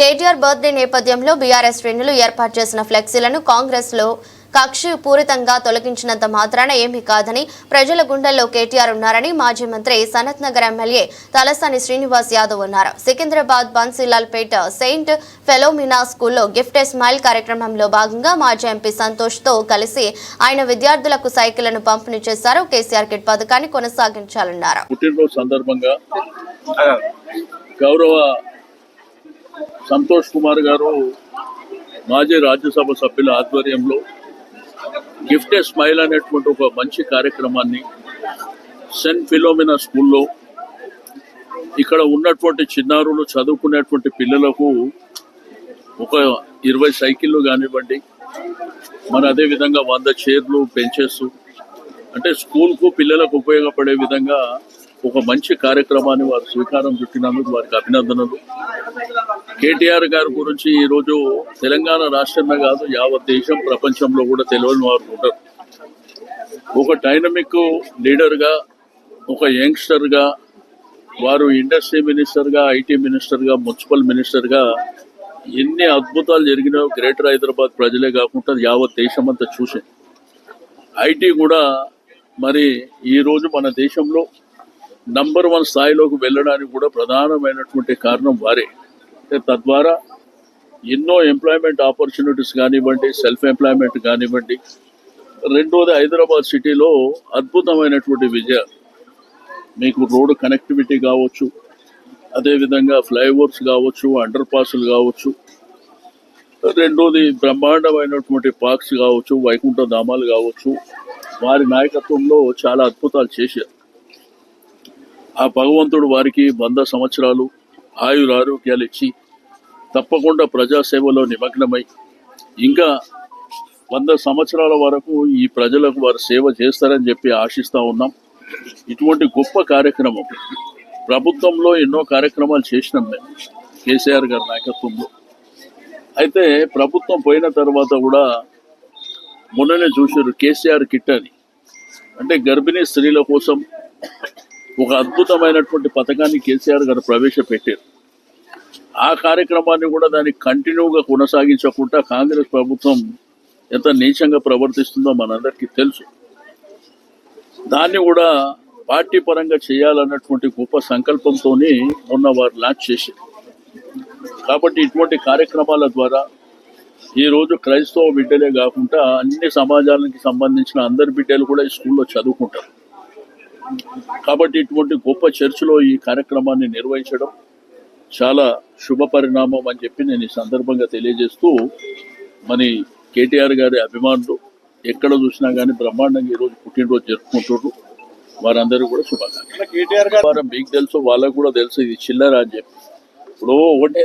KTR birthday నేపథ్యంలో BRS శ్రేణులు ఏర్పాటు చేసిన ఫ్లెక్సీలను కాంగ్రెస్లో కక్ష పూరితంగా తొలగించినంత మాత్రాన ఏమీ కాదని ప్రజల గుండెల్లో కేటీఆర్ ఉన్నారని మాజీ మంత్రి సనత్ నగర్ ఎమ్మెల్యే తలసాని శ్రీనివాస్ యాదవ్ అన్నారు. సికింద్రాబాద్ బన్సీలాల్పేట సెయింట్ ఫెలోమినా స్కూల్లో గిఫ్ట్ స్మైల్ కార్యక్రమంలో భాగంగా మాజీ ఎంపీ సంతోష్తో కలిసి ఆయన విద్యార్థులకు సైకిళ్ళను పంపిణీ చేశారు. కేసీఆర్ కిట్ పథకాన్ని కొనసాగించాలన్నారు. గౌరవ సంతోష్ కుమార్ గారు మాజీ రాజ్యసభ సభ్యుల ఆధ్వర్యంలో గిఫ్ట్ ఏ స్మైల్ అనేటువంటి ఒక మంచి కార్యక్రమాన్ని సెంట్ ఫిలోమినా స్కూల్లో ఇక్కడ ఉన్నటువంటి చిన్నారులు చదువుకునేటువంటి పిల్లలకు ఒక ఇరవై సైకిళ్ళు కానివ్వండి మరి అదేవిధంగా వంద చైర్లు బెంచెస్ అంటే స్కూల్కు పిల్లలకు ఉపయోగపడే విధంగా ఒక మంచి కార్యక్రమాన్ని వారు స్వీకారం చుట్టినందుకు వారికి అభినందనలు. కేటీఆర్ గారి గురించి ఈరోజు తెలంగాణ రాష్ట్రమే కాదు యావత్ దేశం ప్రపంచంలో కూడా తెలియని వారు ఉంటారు. ఒక డైనమిక్ లీడర్గా ఒక యంగ్స్టర్గా వారు ఇండస్ట్రీ మినిస్టర్గా ఐటీ మినిస్టర్గా మున్సిపల్ మినిస్టర్గా ఎన్ని అద్భుతాలు జరిగినాయో గ్రేటర్ హైదరాబాద్ ప్రజలే కాకుండా యావత్ దేశం అంతా చూసే ఐటీ కూడా మరి ఈరోజు మన దేశంలో నంబర్ వన్ స్థాయిలోకి వెళ్ళడానికి కూడా ప్రధానమైనటువంటి కారణం వారే. తద్వారా ఎన్నో ఎంప్లాయ్మెంట్ ఆపర్చునిటీస్ కానివ్వండి సెల్ఫ్ ఎంప్లాయ్మెంట్ కానివ్వండి రెండోది హైదరాబాద్ సిటీలో అద్భుతమైనటువంటి విజయం. మీకు రోడ్డు కనెక్టివిటీ కావచ్చు అదేవిధంగా ఫ్లైఓవర్స్ కావచ్చు అండర్ పాస్లు కావచ్చు రెండోది బ్రహ్మాండమైనటువంటి పార్క్స్ కావచ్చు వైకుంఠ ధామాలు కావచ్చు వారి నాయకత్వంలో చాలా అద్భుతాలు చేశారు. ఆ భగవంతుడు వారికి వంద సంవత్సరాలు ఆయుర ఆరోగ్యాలు ఇచ్చి తప్పకుండా ప్రజాసేవలో నిమగ్నమై ఇంకా వంద సంవత్సరాల వరకు ఈ ప్రజలకు వారు సేవ చేస్తారని చెప్పి ఆశిస్తూ ఉన్నాం. ఇటువంటి గొప్ప కార్యక్రమం ప్రభుత్వంలో ఎన్నో కార్యక్రమాలు చేసినాం మేము కేసీఆర్ గారి నాయకత్వంలో. అయితే ప్రభుత్వం పోయిన తర్వాత కూడా మొన్ననే చూశారు కేసీఆర్ కిట్ అని. అంటే గర్భిణీ స్త్రీల కోసం ఒక అద్భుతమైనటువంటి పథకాన్ని కేసీఆర్ గారు ప్రవేశపెట్టారు. ఆ కార్యక్రమాన్ని కూడా దాన్ని కంటిన్యూగా కొనసాగించకుండా కాంగ్రెస్ ప్రభుత్వం ఎంత నీచంగా ప్రవర్తిస్తుందో మనందరికీ తెలుసు. దాన్ని కూడా పార్టీ పరంగా చేయాలన్నటువంటి గొప్ప సంకల్పంతో మొన్న వారు లాంచ్ చేశారు. కాబట్టి ఇటువంటి కార్యక్రమాల ద్వారా ఈరోజు క్రైస్తవ బిడ్డలే కాకుండా అన్ని సమాజానికి సంబంధించిన అందరి బిడ్డలు కూడా ఈ స్కూల్లో చదువుకుంటారు. కాబట్టి ఇటువంటి గొప్ప చర్చిలో ఈ కార్యక్రమాన్ని నిర్వహించడం చాలా శుభ పరిణామం అని చెప్పి నేను ఈ సందర్భంగా తెలియజేస్తూ మరి కేటీఆర్ గారి అభిమానులు ఎక్కడ చూసినా కానీ బ్రహ్మాండంగా ఈరోజు పుట్టినరోజు జరుపుకుంటున్నారు. వారందరూ కూడా శుభాకాంక్షలు. కేటీఆర్ గారు వారు మీకు తెలుసు వాళ్ళకు కూడా తెలుసు ఇది చిల్లర అని చెప్పి. ఇప్పుడు ఒకటి